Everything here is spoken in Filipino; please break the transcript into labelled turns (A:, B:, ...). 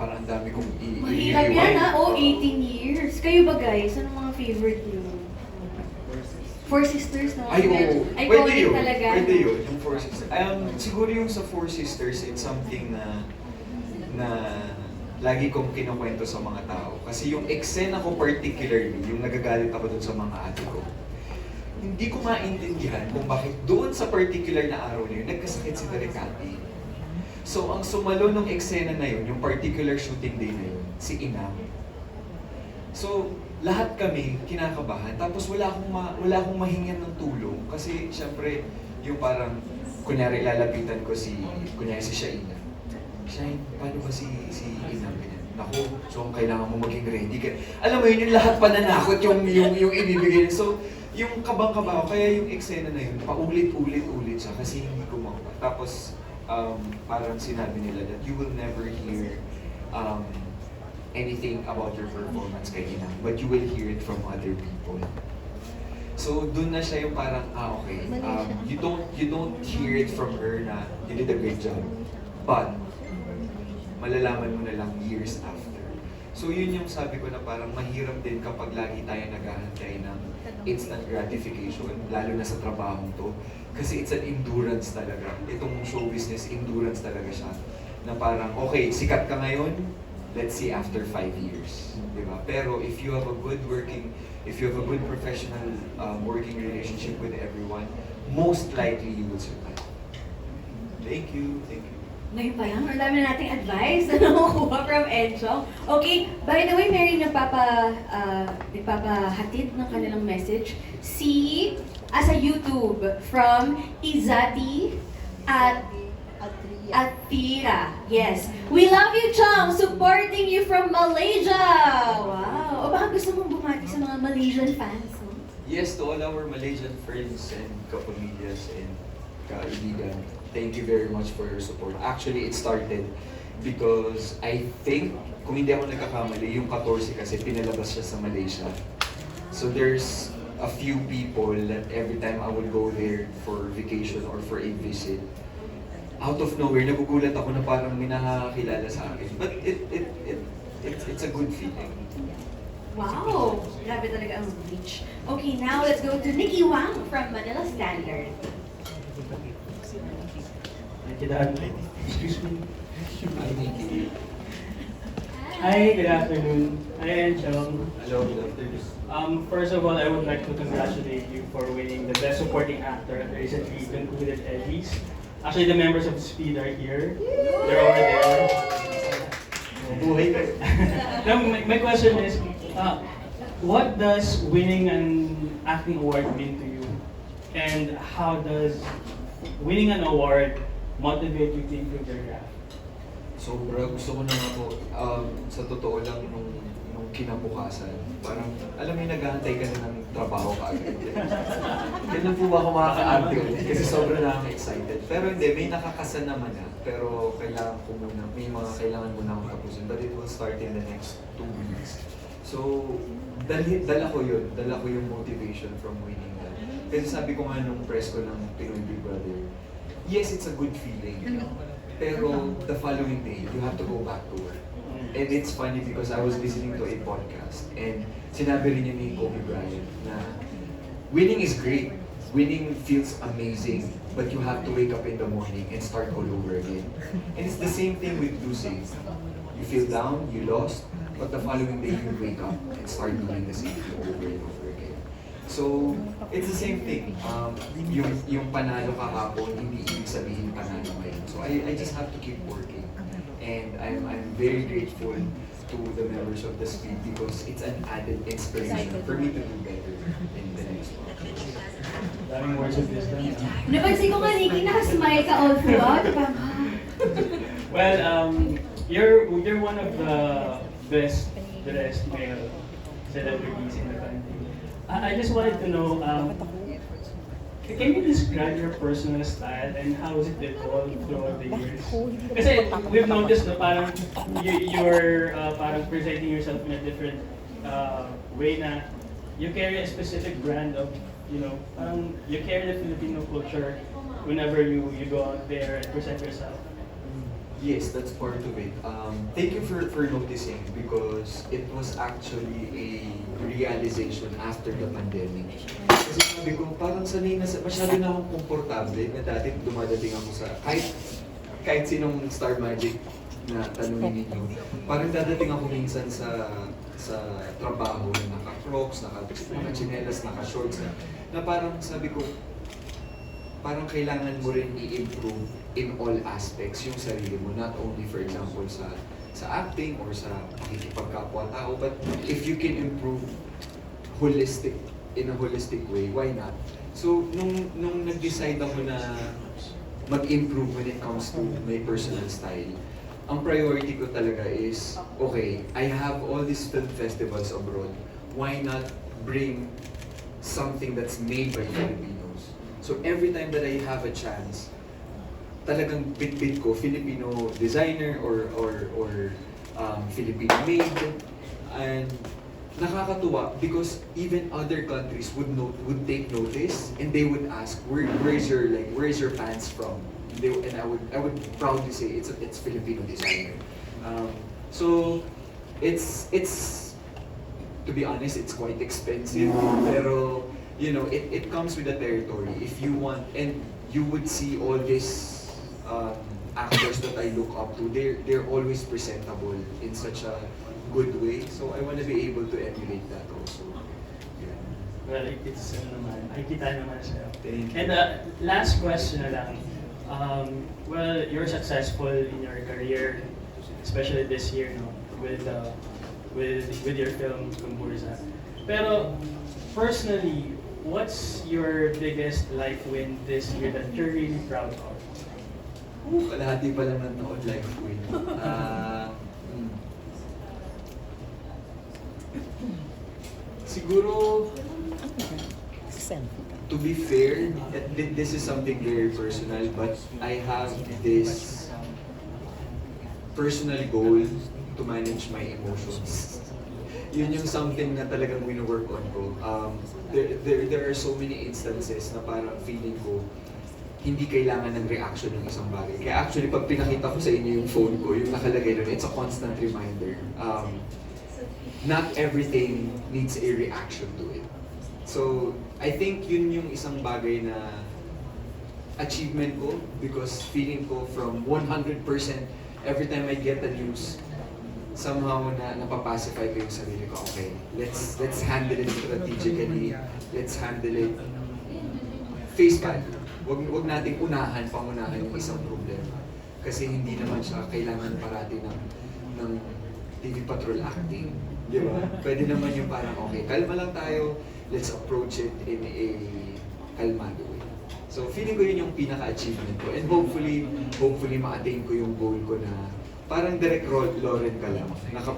A: parang ang dami kong i-
B: Mahirap yan ha, oh, 18 years. Kayo ba guys? Ano mga favorite niyo? Four Sisters, no?
A: Ay, oo. Pwede yun.
B: talaga.
A: Pwede yun, yung Four Sisters. Um, siguro yung sa Four Sisters, it's something na na lagi kong kinukwento sa mga tao. Kasi yung eksena ko particularly, yung nagagalit ako dun sa mga ate ko, hindi ko maintindihan kung bakit doon sa particular na araw na yun, nagkasakit si Derecati. So, ang sumalo ng eksena na yun, yung particular shooting day na yun, si Inam. So, lahat kami kinakabahan. Tapos wala akong, ma- wala akong mahingan ng tulong. Kasi, syempre, yung parang, kunyari lalapitan ko si, kunyari si Shaina. Shine, paano ba si, si Inam? Ganyan. So ang kailangan mo maging ready. Ka. Alam mo yun, yung lahat pananakot yung, yung, yung ibibigay. So, yung kabang-kaba ko, kaya yung eksena na yun, paulit-ulit-ulit siya kasi hindi ko makuha. Tapos, um, parang sinabi nila that you will never hear um, anything about your performance kay Inam, but you will hear it from other people. So, dun na siya yung parang, ah, okay, um, you don't you don't hear it from her na you did a great job, but malalaman mo na lang years after. So yun yung sabi ko na parang mahirap din kapag lagi tayo naghahantay ng instant gratification, lalo na sa trabaho to. Kasi it's an endurance talaga. Itong show business, endurance talaga siya. Na parang, okay, sikat ka ngayon, let's see after five years. Di ba? Pero if you have a good working, if you have a good professional um, working relationship with everyone, most likely you will survive. Thank you. Thank you.
B: Ngayon pa yan, ang dami na nating advice na nakukuha from Encho. Okay, by the way, Mary, nagpapa, uh, nagpapahatid ng kanilang message. Si, as a YouTube, from Izati at Atira. Yes. We love you, Chong! Supporting you from Malaysia! Wow! O baka gusto mong bumati sa mga Malaysian fans? no?
A: Yes, to all our Malaysian friends and kapamilyas and kaibigan, thank you very much for your support. Actually, it started because I think, kung hindi ako nagkakamali, yung 14 kasi pinalabas siya sa Malaysia. So there's a few people that every time I would go there for vacation or for a visit, out of nowhere, nagugulat ako na parang may nakakakilala sa akin. But it, it, it, it's, it's a good feeling.
B: Wow! Grabe talaga ang reach. Okay, now let's go to Nikki Wang from Manila Standard.
C: Thank you, Dad. Excuse me.
A: I think it,
C: Hi, good afternoon. Hi, Chong.
A: hello, good afternoon.
C: Um, first of all, I would like to congratulate you for winning the Best Supporting Actor at the recently concluded Emmys. Actually, the members of Speed are here. They're over there.
A: Buhay ka.
C: now, my, my question is, uh, what does winning an acting award mean to you? And how does winning an award motivate you to improve your craft?
A: Sobra, gusto ko na nga po, um, sa totoo lang, nung, nung kinabukasan, parang, alam mo yung naghahantay ka na ng trabaho ka agad. Ganun po ba ako makaka-arte ulit? Kasi sobra na akong excited. Pero hindi, may nakakasan naman na. Pero kailangan ko muna, may mga kailangan muna akong tapusin. But it will start in the next two weeks. So, dali, dala ko yun. Dala ko yung motivation from winning that. Kasi sabi ko nga nung press ko ng Pinoy Big Brother, yes, it's a good feeling. Pero the following day, you have to go back to work. And it's funny because I was listening to a podcast and sinabi rin niya ni Kobe Bryant na winning is great. Winning feels amazing, but you have to wake up in the morning and start all over again. And it's the same thing with losing. You feel down, you lost, but the following day you wake up and start doing the same thing over and over. So, it's the same thing. Um, yung, yung panalo kahapon, hindi ibig sabihin panalo ngayon. So, I, I just have to keep working. And I'm, I'm very grateful to the members of the Speed because it's an added inspiration for me to do better in the next one.
C: Daming words of wisdom.
B: Napansin ko nga, Nikki, nakasmile ka all throughout. Ah.
C: Well, um, you're you're one of the best dressed male celebrities in the country. I, just wanted to know, um, can you describe your personal style and how has it evolved throughout the years? Kasi we've noticed na parang you, you're uh, parang presenting yourself in a different uh, way na you carry a specific brand of, you know, parang you carry the Filipino culture whenever you, you go out there and present yourself.
A: Yes, that's part of it. Um, thank you for, for noticing because it was actually a realization after the pandemic. Kasi sabi ko, parang sanay na, sa- masyado na akong komportable na dati dumadating ako sa, kahit, kahit sinong Star Magic na tanungin ninyo, parang dadating ako minsan sa sa trabaho na naka-crocs, naka, naka-chinelas, naka-shorts na, na parang sabi ko, parang kailangan mo rin i-improve in all aspects yung sarili mo. Not only, for example, sa sa acting or sa pakikipagkapwa-tao, but if you can improve holistic, in a holistic way, why not? So, nung, nung nag-decide ako na mag-improve when it comes to my personal style, ang priority ko talaga is, okay, I have all these film festivals abroad. Why not bring something that's made by Filipinos? So every time that I have a chance, talagang bit-bit ko Filipino designer or or or um, Filipino made. And nakakatuwa because even other countries would note would take notice and they would ask where where's your like where's your pants from? They, and I would I would proudly say it's it's Filipino designer. Um, so it's it's to be honest it's quite expensive pero you know it, it comes with the territory if you want and you would see all these um, actors that I look up to they're they're always presentable in such a good way so I want to be able to emulate that also yeah.
C: Well, it- it's ano naman, nakikita naman sa'yo.
A: Thank you.
C: And uh, last question na lang. Um, well, you're successful in your career, especially this year, no, with uh, with with your film Kumburza. Pero personally, what's your biggest life win this year that you're really proud of?
A: Ooh, kalahati pa lang ng taon life win. Ah, hmm. Siguro, to be fair, thi- this is something very personal, but I have this personal goal to manage my emotions. Yun yung something na talagang wino-work on ko. Um, there, there, there are so many instances na parang feeling ko, hindi kailangan ng reaction ng isang bagay. Kaya actually, pag pinakita ko sa inyo yung phone ko, yung nakalagay doon, it's a constant reminder. Um, not everything needs a reaction to it. So, I think yun yung isang bagay na achievement ko because feeling ko from 100% every time I get the news, somehow na napapacify ko yung sarili ko. Okay, let's let's handle it strategically. Let's handle it face value. Wag, wag nating unahan, pangunahan yung isang problema. Kasi hindi naman siya kailangan parati ng, ng TV Patrol acting. Di ba? Pwede naman yung parang, okay, kalma lang tayo, let's approach it in a kalmado way. So feeling ko yun yung pinaka-achievement ko. And hopefully, hopefully ma-attain ko yung goal ko na parang direct Lauren ka lang. Nakap